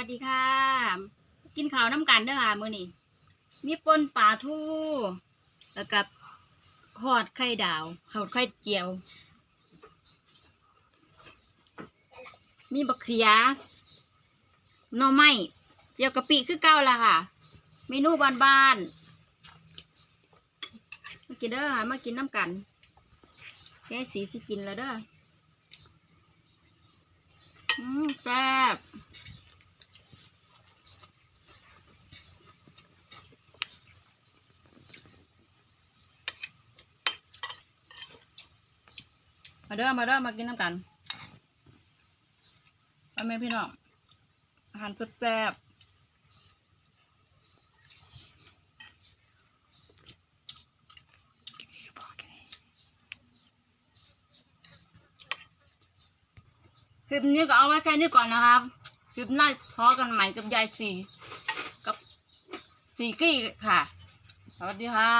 วัสดีค่ะ กินข้าวน้ำกันเด้อค่ะ มื้อนี้มีป่นปลาทูแล้วกับทอดไข่ดาวข้าวไข่เจียว มีบักเขียหน่อไม้เจียวกะปิคือเก่าละค่ะ เมนูบ้านๆมากินเด้อค่ะมากินน้ำกันแค่สีสิกินแล้วเด้ออืมแซ่บ มาเด้อมาเด้อมากินน้ำกันพ่อแม่พี่น้องอาหารแซ่บคลิปนี้ก็เอาไว้แค่นี้ก่อนนะครับ คลิปหน้าพอกันใหม่กับยายสีกับสีกี้ค่ะ สวัสดีค่ะ